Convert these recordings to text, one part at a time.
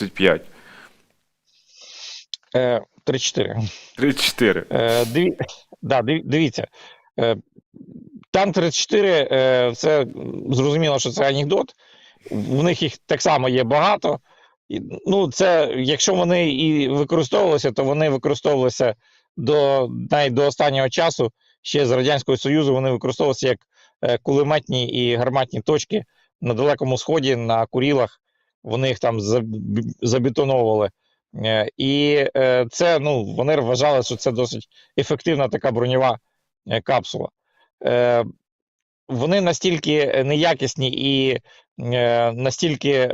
35. Е, 3-4. 34. Е, диві... да, дивіться. Е, танк 34 е, це зрозуміло, що це анекдот. В них їх так само є багато. І, ну, це, якщо вони і використовувалися, то вони використовувалися до, навіть до останнього часу. Ще з Радянського Союзу вони використовувалися як е, кулеметні і гарматні точки на Далекому Сході, на Курілах. Вони їх там забетоновували. Е, І е, це ну, вони вважали, що це досить ефективна така броньова е, капсула. Вони настільки неякісні і настільки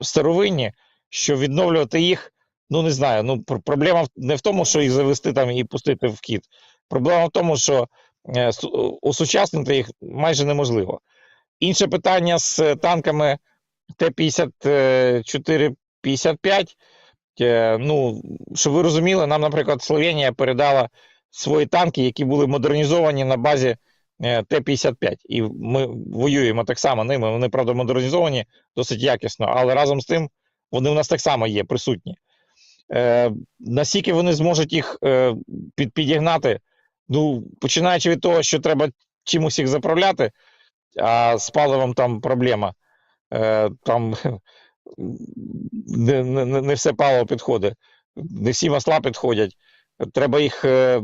старовинні, що відновлювати їх, ну не знаю. Ну, проблема не в тому, що їх завести там і пустити в хід. Проблема в тому, що су- осучаснити їх майже неможливо. Інше питання з танками Т-54-55. Е, Ну, щоб ви розуміли, нам, наприклад, Словенія передала свої танки, які були модернізовані на базі е, Т-55. І ми воюємо так само ними. Вони, правда, модернізовані досить якісно, але разом з тим вони у нас так само є присутні. Е, наскільки вони зможуть їх е, під, підігнати, ну, починаючи від того, що треба чимось їх заправляти, а з паливом там проблема. Е, там не, не, не все паливо підходить, не всі масла підходять. Треба їх е,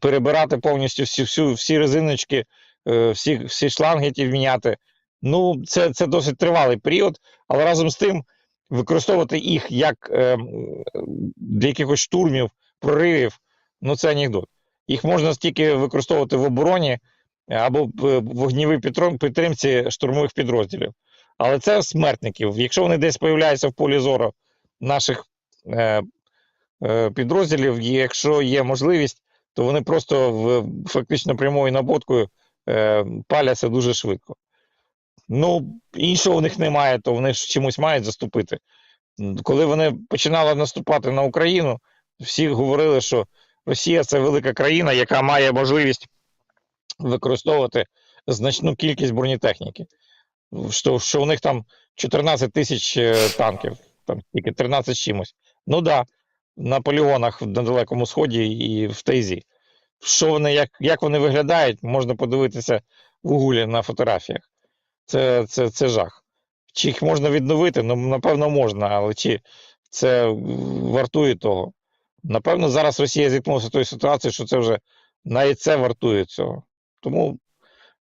перебирати повністю всі, всю, всі резиночки, е, всі, всі шланги ті міняти. Ну, це, це досить тривалий період, але разом з тим використовувати їх як для якихось штурмів, проривів, ну це анекдот. Їх можна стільки використовувати в обороні або в вогнівій підтримці штурмових підрозділів. Але це смертників. Якщо вони десь появляються в полі зору наших е, е, підрозділів, і якщо є можливість, то вони просто в, фактично прямою наботкою е, паляться дуже швидко. Ну, іншого в них немає, то вони ж чимось мають заступити. Коли вони починали наступати на Україну, всі говорили, що Росія це велика країна, яка має можливість використовувати значну кількість бронетехніки. Що, що у них там 14 тисяч е, танків, там тільки 13 з чимось. Ну да, на полігонах на Далекому Сході і в Тайзі. Що вони, як, як вони виглядають, можна подивитися в Гуглі на фотографіях. Це, це, це жах. Чи їх можна відновити? Ну, напевно, можна, але чи це вартує того? Напевно, зараз Росія зіткнулася тою ситуацією, що це вже навіть це вартує цього. Тому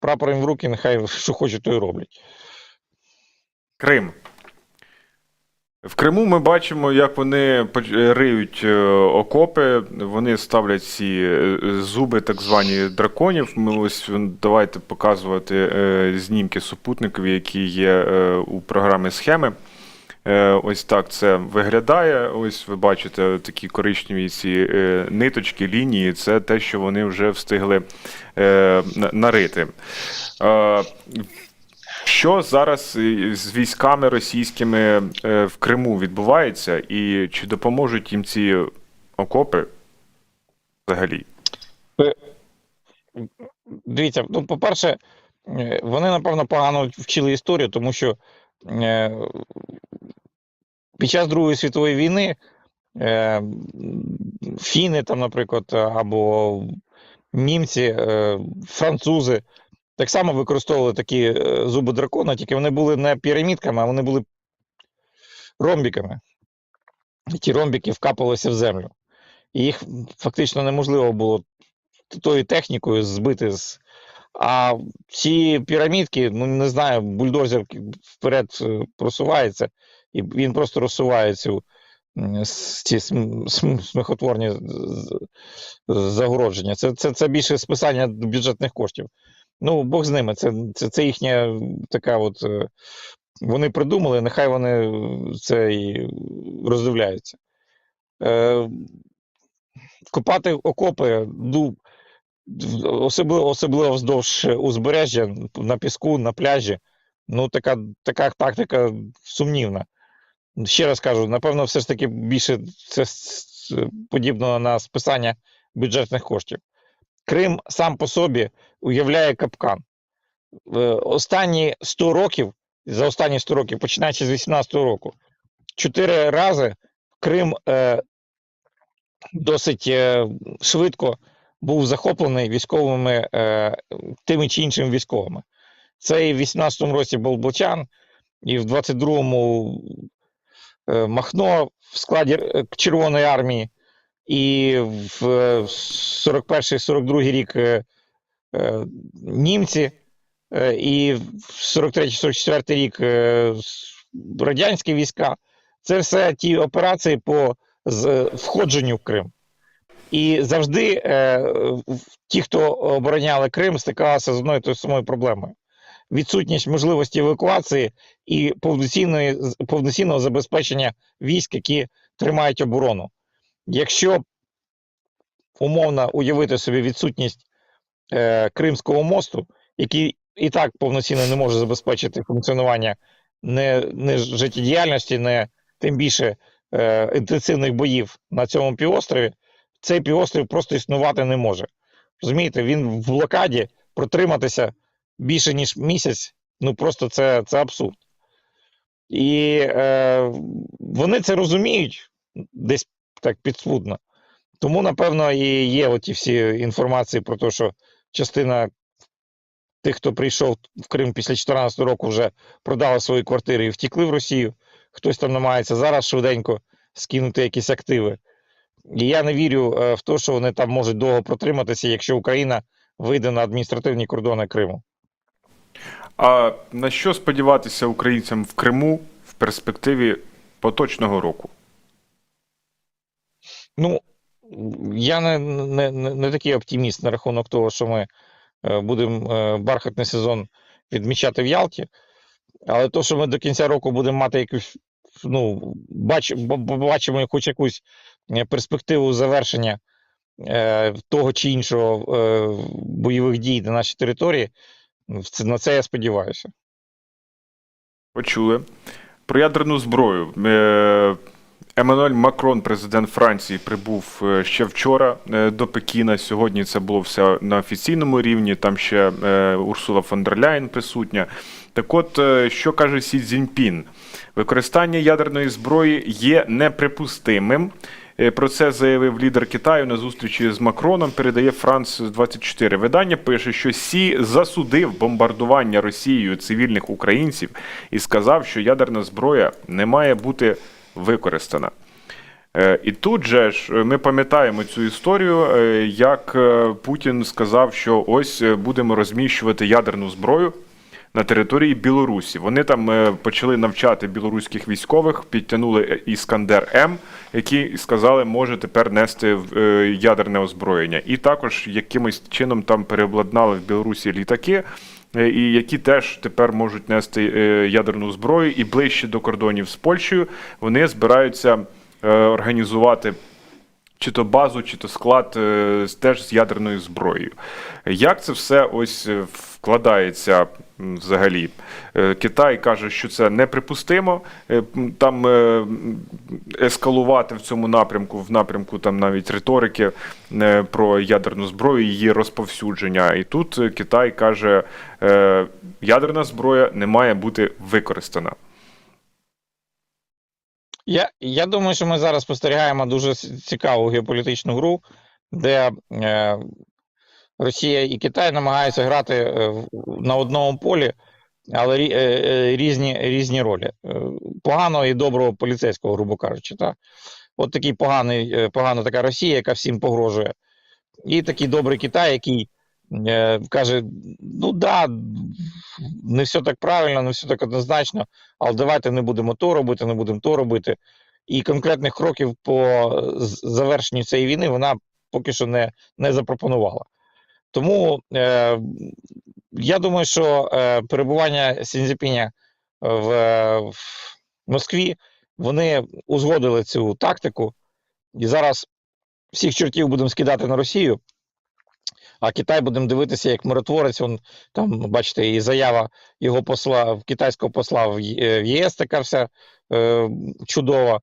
прапор в руки, нехай що хочуть, то й роблять. Крим. В Криму ми бачимо, як вони риють е, окопи, вони ставлять ці е, зуби, так звані драконів. Ми ось давайте показувати е, знімки супутникові, які є е, у програмі схеми. Е, Ось так це виглядає. Ось ви бачите такі коричневі ці е, ниточки, лінії. Це те, що вони вже встигли е, нарити. Що зараз з військами російськими в Криму відбувається, і чи допоможуть їм ці окопи взагалі? Дивіться, ну, по-перше, вони, напевно, погано вчили історію, тому що під час Другої світової війни е, фіни, там, наприклад, або німці, е, французи так само використовували такі е, зуби дракона, тільки вони були не пірамідками, а вони були ромбіками. І ті ромбіки вкапувалися в землю. І їх фактично неможливо було тою технікою збити з. А ці пірамідки, ну не знаю, бульдозер вперед е, просувається, і він просто розсуває цю ці см- см- сміхотворні з- з- загородження. Це, це, це більше списання бюджетних коштів. Ну, Бог з ними, це, це, це їхня така от. е, Вони придумали, нехай вони е, це і роздивляються. Е, копати окопи, ну, особливо, особливо вздовж узбережжя на піску, на пляжі. Ну, така, така тактика сумнівна. Ще раз кажу, напевно, все ж таки більше це подібно на списання бюджетних коштів. Крим сам по собі уявляє капкан. Е, Останні 100 років, за останні 100 років, починаючи з 18-го року, чотири рази Крим е, досить е, швидко був захоплений військовими е, тими чи іншими військовими. Це і в 18-му році був Болчан, і в 22-му е, Махно в складі е, Червоної армії, і в е, 41-42 рік е, е, німці, е, і в 43-44 рік е, радянські війська. Це все ті операції по з- входженню в Крим. І завжди е, ті, хто обороняли Крим, стикалися з одною тою самою проблемою. Відсутність можливості евакуації і повноцінної, повноцінного забезпечення військ, які тримають оборону. Якщо умовно уявити собі відсутність е, Кримського мосту, який і так повноцінно не може забезпечити функціонування не, не життєдіяльності, не тим більше е, інтенсивних боїв на цьому півострові, цей півострів просто існувати не може. Розумієте, він в блокаді протриматися більше ніж місяць, ну просто це, це абсурд. І е, вони це розуміють десь так підспудно. Тому, напевно, і є оті всі інформації про те, що частина тих, хто прийшов в Крим після 2014 року, вже продали свої квартири і втікли в Росію. Хтось там намагається зараз швиденько скинути якісь активи. І я не вірю е, в те, що вони там можуть довго протриматися, якщо Україна вийде на адміністративні кордони Криму. А на що сподіватися українцям в Криму в перспективі поточного року? Ну, я не, не, не, не такий оптиміст на рахунок того, що ми е, будемо е, бархатний сезон відмічати в Ялті. Але то, що ми до кінця року будемо мати якусь, ну, бач, б- б- бачимо хоч якусь е, перспективу завершення е, того чи іншого е, бойових дій на нашій території, на це я сподіваюся. Почули. Про ядерну зброю. Е, Еммануель Макрон, президент Франції, прибув е, ще вчора е, до Пекіна. Сьогодні це було все на офіційному рівні. Там ще е, Урсула фон дер Ляєн присутня. Так от, що каже Сі Цзіньпін? Використання ядерної зброї є неприпустимим. Про це заявив лідер Китаю на зустрічі з Макроном. Передає Франс 24 Видання пише, що Сі засудив бомбардування Росією цивільних українців і сказав, що ядерна зброя не має бути використана. Е, І тут же ж е, ми пам'ятаємо цю історію, е, як Путін сказав, що ось будемо розміщувати ядерну зброю на території Білорусі. Вони там почали навчати білоруських військових, підтягнули Іскандер М, які сказали, може тепер нести ядерне озброєння. І також якимось чином там переобладнали в Білорусі літаки. Е, І які теж тепер можуть нести е, ядерну зброю, і ближче до кордонів з Польщею вони збираються е, організувати чи то базу, чи то склад е, теж з ядерною зброєю. Як це все ось е, вкладається взагалі? Е, Китай каже, що це неприпустимо. Там ескалувати в цьому напрямку, в напрямку там навіть риторики про ядерну зброю, її розповсюдження. І тут Китай каже, ядерна зброя не має бути використана. Я, я думаю, що ми зараз спостерігаємо дуже цікаву геополітичну гру, де е, Росія і Китай намагаються грати е, на одному полі, але е, е, різні, різні ролі. Е, поганого і доброго поліцейського, грубо кажучи. Та? От такий поганий, погана така Росія, яка всім погрожує. І такий добрий Китай, який е, каже: ну да, не все так правильно, не все так однозначно, але давайте не будемо то робити, не будемо то робити. І конкретних кроків по завершенню цієї війни вона поки що не, не запропонувала. Тому е, я думаю, що е, перебування Сінзіпіня в, в Москві вони узгодили цю тактику, і зараз всіх чортів будемо скидати на Росію. А Китай будемо дивитися як миротворець. Он там, бачите, і заява його посла, китайського посла в ЄС така вся е, чудова.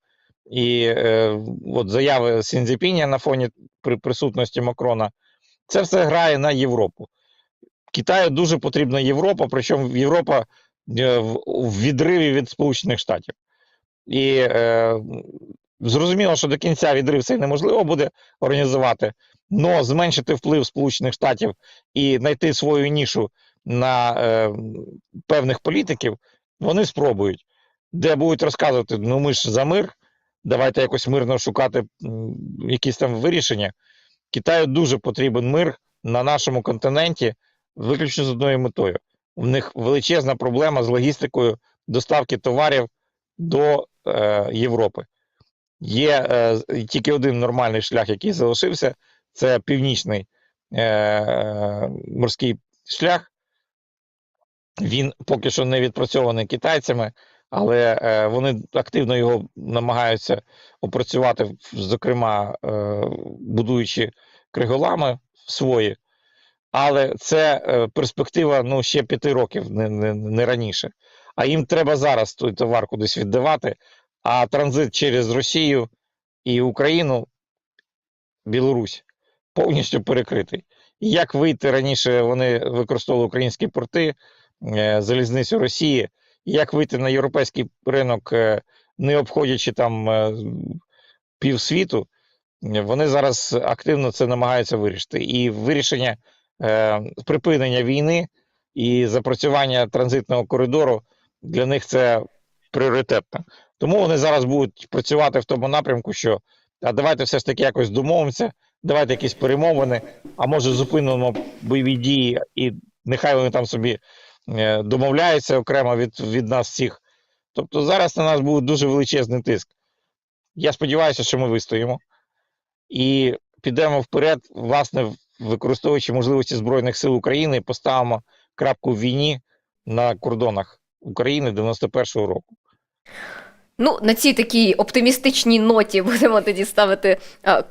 І е, от заяви Сінзіпіня на фоні при присутності Макрона. Це все грає на Європу. Китаю дуже потрібна Європа, причому Європа е, в, в відриві від Сполучених Штатів. І е, зрозуміло, що до кінця відрив цей неможливо буде організувати, але зменшити вплив Сполучених Штатів і знайти свою нішу на е, певних політиків, вони спробують, де будуть розказувати: ну ми ж за мир, давайте якось мирно шукати якісь там вирішення. Китаю дуже потрібен мир на нашому континенті, виключно з одною метою. У них величезна проблема з логістикою доставки товарів до е, Європи. Є е, тільки один нормальний шлях, який залишився, це північний е, морський шлях. Він поки що не відпрацьований китайцями, але е, вони активно його намагаються опрацювати, зокрема, е, будуючи криголами свої. Але це е, перспектива ну, ще п'яти років, не, не, не раніше. А їм треба зараз той товар кудись віддавати, а транзит через Росію і Україну, Білорусь повністю перекритий. Як вийти раніше, вони використовували українські порти, е, залізницю Росії, як вийти на європейський ринок, е, не обходячи там е, півсвіту, вони зараз активно це намагаються вирішити. І вирішення припинення війни і запрацювання транзитного коридору для них це пріоритетно. Тому вони зараз будуть працювати в тому напрямку, що а давайте все ж таки якось домовимося, давайте якісь перемовини, а може зупинимо бойові дії, і нехай вони там собі е, домовляються окремо від, від нас всіх. Тобто зараз на нас буде дуже величезний тиск. Я сподіваюся, що ми вистоїмо і підемо вперед, власне, використовуючи можливості Збройних сил України, поставимо крапку в війні на кордонах України 91-го року. Ну, на цій такій оптимістичній ноті будемо тоді ставити а,